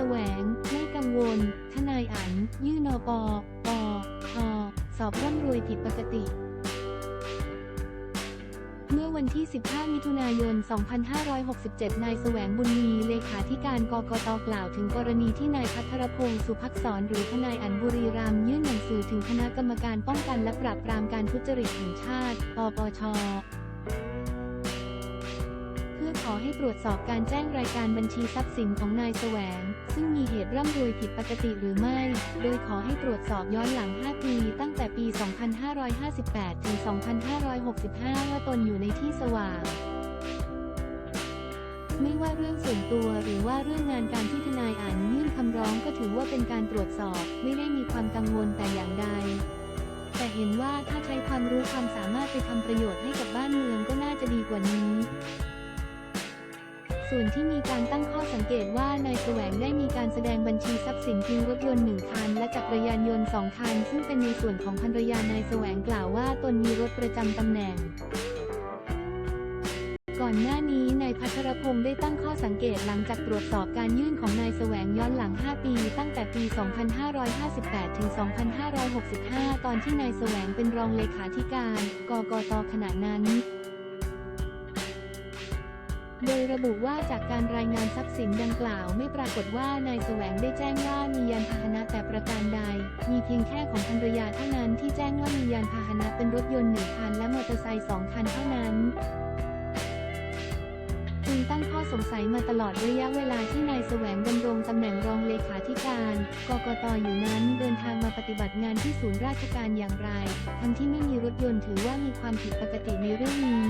แสวง ไม่กังวล ทนายอัน ยื่นนปปทสอบร่ำรวยผิดปกติ เมื่อวันที่ 15 มิถุนายน 2567 นายแสวงบุญมี เลขาธิการกกตกล่าวถึงกรณีที่นายพัทรพงศ์สุภักษรหรือทนายอันบุรีรัมยื่นหนังสือถึงคณะกรรมการป้องกันและปราบปรามการทุจริตแห่งชาติ ปปช อขอให้ตรวจสอบการแจ้งรายการบัญชีทรัพย์สินของนายแสวง ซึ่งมีเหตุร่ำรวยผิดปกติหรือไม่ โดยขอให้ตรวจสอบย้อนหลัง 5 ปีตั้งแต่ปี 2558 ถึง 2565 ว่าตนอยู่ในที่สว่างไม่ว่าเรื่องส่วนตัวหรือว่าเรื่องงานการที่ทนายอ่านยื่นคำร้องก็ถือว่าเป็นการตรวจสอบ ไม่ได้มีความกังวลแต่อย่างใด แต่เห็นว่าถ้าใช้ความรู้ความสามารถไปทำประโยชน์ให้กับบ้านเมืองก็น่าจะดีกว่านี้ ส่วนที่มีการตั้งข้อสังเกตว่านายแสวงได้มีการแสดงบัญชีทรัพย์สินเพียงรถยนต์หนึ่งคันและจักรยานยนต์สองคัน ซึ่งเป็นในส่วนของภรรยานายแสวงกล่าวว่าตนมีรถประจำตำแหน่งก่อนหน้านี้นายพัชรพงศ์ได้ตั้งข้อสังเกตหลังจากตรวจสอบการยื่นของนายแสวงย้อนหลัง 5 ปี ตั้งแต่ปี 2558 ถึง 2565 ตอนที่นายแสวงเป็นรองเลขาธิการ กกตขณะนั้น โดยระบุว่าจากการรายงานทรัพย์สินดังกล่าวไม่ปรากฏว่านายแสวงได้แจ้งว่ามียานพาหนะแต่ประการใด มีเพียงแค่ของภรรยาเท่านั้นที่แจ้งว่ามียานพาหนะเป็นรถยนต์หนึ่งคันและมอเตอร์ไซค์สองคันเท่านั้นจึงตั้งข้อสงสัยมาตลอดระยะเวลาที่นายแสวงดำรงตำแหน่งรองเลขาธิการ กกตอยู่นั้นเดินทางมาปฏิบัติงานที่ศูนย์ราชการอย่างไร ทั้งที่ไม่มีรถยนต์ถือว่ามีความผิดปกติในเรื่องนี้